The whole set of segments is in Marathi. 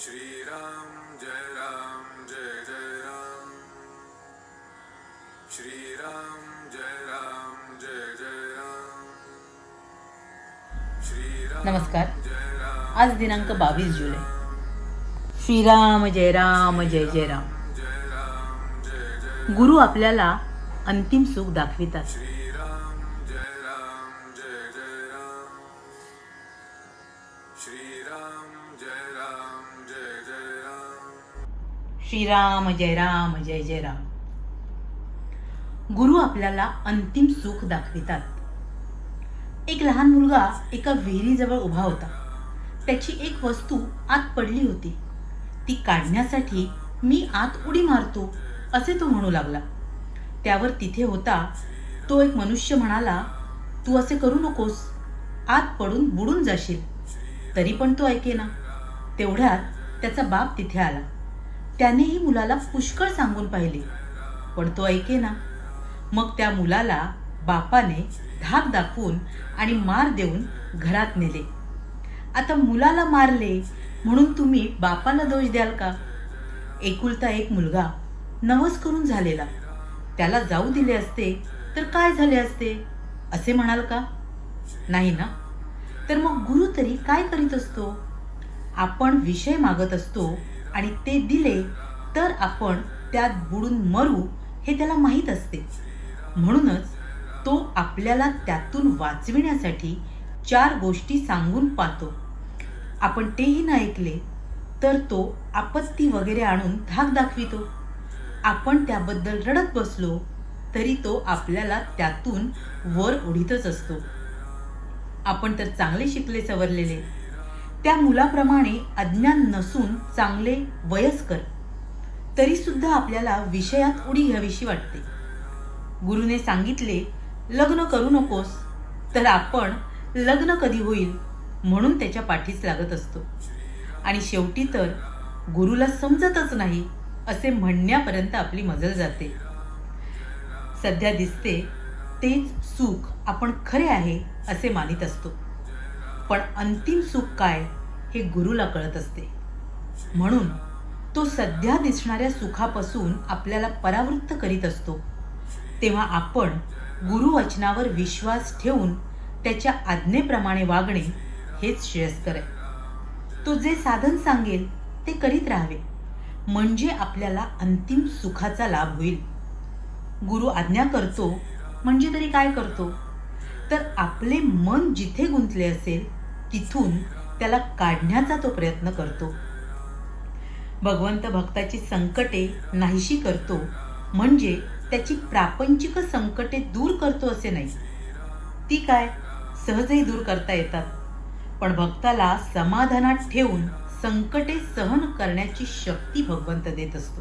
श्रीराम जय राम जय जय राम। श्रीराम जय राम जय जय राम। श्रीराम नमस्कार। आज दिनांक बावीस जुलै। श्रीराम जय राम जय जय राम। गुरु आपल्याला अंतिम सुख दाखवितात. श्रीराम जय राम जय जय राम। श्रीराम जय राम जय जय राम. गुरु आपल्याला अंतिम सुख दाखवितात. एक लहान मुलगा एका विहिरीजवळ उभा होता. त्याची एक वस्तू आत पडली होती. ती काढण्यासाठी मी आत उडी मारतो असे तो म्हणू लागला. त्यावर तिथे होता तो एक मनुष्य म्हणाला तू असे करू नकोस. आत पडून बुडून जाशील. तरी पण तो ऐकेना. तेवढ्यात त्याचा बाप तिथे आला. त्यानेही मुलाला पुष्कळ सांगून पाहिले. पण तो ऐकेना. मग त्या मुलाला बापाने धाक दाखवून आणि मार देऊन घरात नेले. आता मुलाला मारले म्हणून तुम्ही बापाला दोष द्याल का? एकुलता एक मुलगा नवस करून झालेला. त्याला जाऊ दिले असते तर काय झाले असते? असे म्हणाल का? नाही ना? तर मग गुरु तरी काय करीत असतो? आपण विषय मागत असतो आणि ते दिले तर आपण त्यात बुडून मरू हे त्याला माहीत असते. म्हणूनच तो आपल्याला त्यातून वाचविण्यासाठी चार गोष्टी सांगून पाहतो. आपण तेही न ऐकले तर तो आपत्ती वगैरे आणून धाक दाखवितो. आपण त्याबद्दल रडत बसलो तरी तो आपल्याला त्यातून वर ओढीतच असतो. आपण तर चांगले शिकले सवरलेले. त्या मुलाप्रमाणे अज्ञान नसून चांगले वयस्कर तरीसुद्धा आपल्याला विषयात उडी घ्यावीशी वाटते. गुरुने सांगितले लग्न करू नकोस तर आपण लग्न कधी होईल म्हणून त्याच्या पाठीस लागत असतो. आणि शेवटी तर गुरुला समजतच नाही असे म्हणण्यापर्यंत आपली मजल जाते. सध्या दिसते तेच सुख आपण खरे आहे असे मानित असतो. पण अंतिम सुख काय हे गुरुला कळत असते. म्हणून तो सध्या दिसणाऱ्या सुखापासून आपल्याला परावृत्त करीत असतो. तेव्हा आपण गुरुवचनावर विश्वास ठेवून त्याच्या आज्ञेप्रमाणे वागणे हेच श्रेयस्कर आहे. तो जे साधन सांगेल ते करीत राहावे. म्हणजे आपल्याला अंतिम सुखाचा लाभ होईल. गुरु आज्ञा करतो म्हणजे तरी काय करतो? तर आपले मन जिथे गुंतले असेल तिथून त्याला काढण्याचा तो प्रयत्न करतो. भगवंत भक्ताची संकटे नाहीशी करतो म्हणजे त्याची प्रापंचिक संकटे दूर करतो असे नाही. ती काय? सहजही दूर करता येतात. पण भक्ताला समाधानात ठेवून संकटे सहन करण्याची शक्ती भगवंत देत असतो.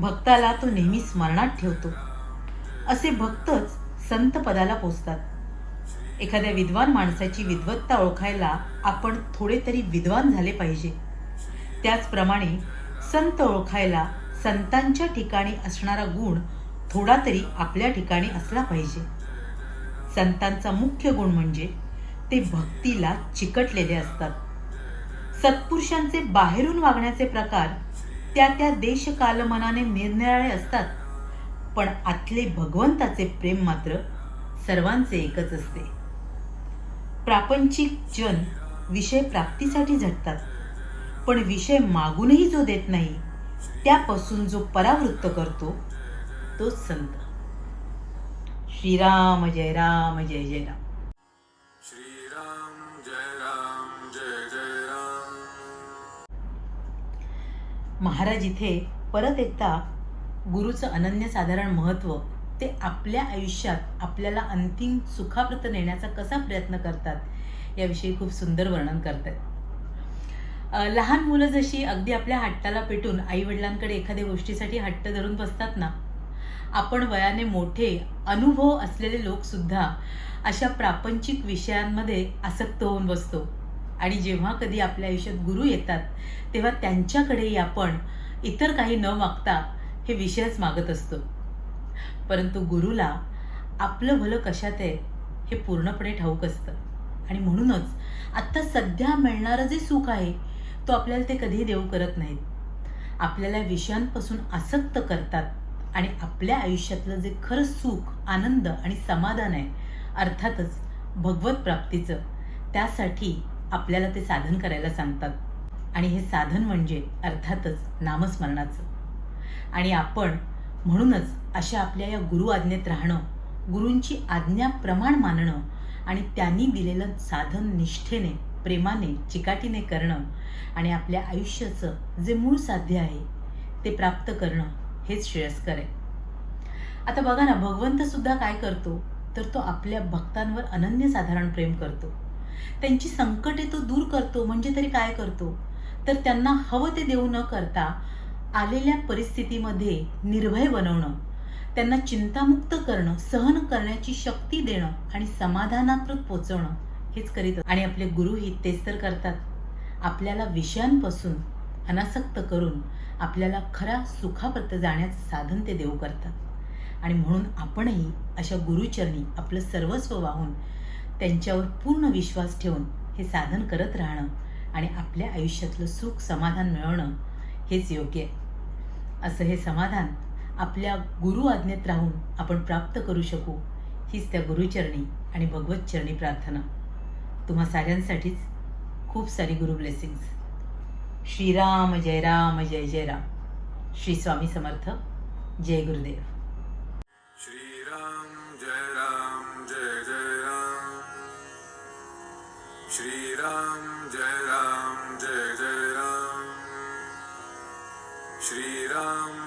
भक्ताला तो नेहमी स्मरणात ठेवतो. असे भक्तच संत पदाला पोचतात एखाद्या विद्वान माणसाची विद्वत्ता ओळखायला आपण थोडे तरी विद्वान झाले पाहिजे. त्याचप्रमाणे संत ओळखायला संतांच्या ठिकाणी असणारा गुण थोडा तरी आपल्या ठिकाणी असला पाहिजे. संतांचा मुख्य गुण म्हणजे ते भक्तीला चिकटलेले असतात. सत्पुरुषांचे बाहेरून वागण्याचे प्रकार त्या त्या देशकालमनाने निरनिराळे असतात. पण आतले भगवंताचे प्रेम मात्र सर्वांचे एकच असते. प्रापंचिक जन विषय प्राप्तीसाठी झटतात. पण विषय मागूनही जो देत नाही त्यापासून जो परावृत्त करतो तोच संत. श्रीराम जय राम जय जय राम. श्रीराम जय राम जय जय राम. महाराज इथे परत एकदा गुरुचं अनन्यसाधारण महत्त्व ते आपल्या आयुष्यात आपल्याला अंतिम सुखाप्रत नेण्याचा कसा प्रयत्न करतात याविषयी खूप सुंदर वर्णन करतात लहान मुलं जशी अगदी आपल्या हट्टाला पेटून आईवडिलांकडे एखाद्या गोष्टीसाठी हट्ट धरून बसतात ना आपण वयाने मोठे अनुभव असलेले लोकसुद्धा अशा प्रापंचिक विषयांमध्ये आसक्त होऊन बसतो. आणि जेव्हा कधी आपल्या आयुष्यात गुरु येतात तेव्हा त्यांच्याकडेही आपण इतर काही न मागता हे विषयच मागत असतो. परंतु गुरुला आपलं भलं कशात आहे हे पूर्णपणे ठाऊक असतं. आणि म्हणूनच आत्ता सध्या मिळणारं जे सुख आहे तो आपल्याला ते कधीही देऊ करत नाहीत. आपल्याला विषयांपासून आसक्त करतात आणि आपल्या आयुष्यातलं जे खरं सुख आनंद आणि समाधान आहे अर्थातच भगवत प्राप्तीचं त्यासाठी आपल्याला ते साधन करायला सांगतात. आणि हे साधन म्हणजे अर्थातच नामस्मरणाचं. आणि आपण म्हणूनच अशा आपल्या या गुरु आज्ञेत राहणं गुरूंची आज्ञा प्रमाण मानणं आणि त्यांनी दिलेलं साधन निष्ठेने प्रेमाने चिकाटीने करणं आणि आपल्या आयुष्याचं जे मूळ साध्य आहे ते प्राप्त करणं हेच श्रेयस्कर आहे. आता बघा ना भगवंत सुद्धा काय करतो? तर तो आपल्या भक्तांवर अनन्यसाधारण प्रेम करतो. त्यांची संकटे तो दूर करतो म्हणजे तरी काय करतो? तर त्यांना हवं ते देऊ न करता आलेल्या परिस्थितीमध्ये निर्भय बनवणं त्यांना चिंतामुक्त करणं सहन करण्याची शक्ती देणं आणि समाधानाप्रत पोचवणं हेच करीत आणि आपले गुरुही तेच तर करतात. आपल्याला विषयांपासून अनासक्त करून आपल्याला खऱ्या सुखापर्यंत जाण्याचं साधन ते देऊ करतात. आणि म्हणून आपणही अशा गुरुचरणी आपलं सर्वस्व वाहून त्यांच्यावर पूर्ण विश्वास ठेवून हे साधन करत राहणं आणि आपल्या आयुष्यातलं सुख समाधान मिळवणं हेच योग्य आहे. असं हे समाधान आपल्या गुरु आज्ञेत राहून आपण प्राप्त करू शकू हीच त्या गुरुचरणी आणि भगवत चरणी प्रार्थना. तुम्हा साऱ्यांसाठीच खूप सारी गुरु ब्लेसिंग्स. श्रीराम जय राम जय जय राम. श्री स्वामी समर्थ जय गुरुदेव. श्रीराम जय राम जय जय राम. श्रीराम Um,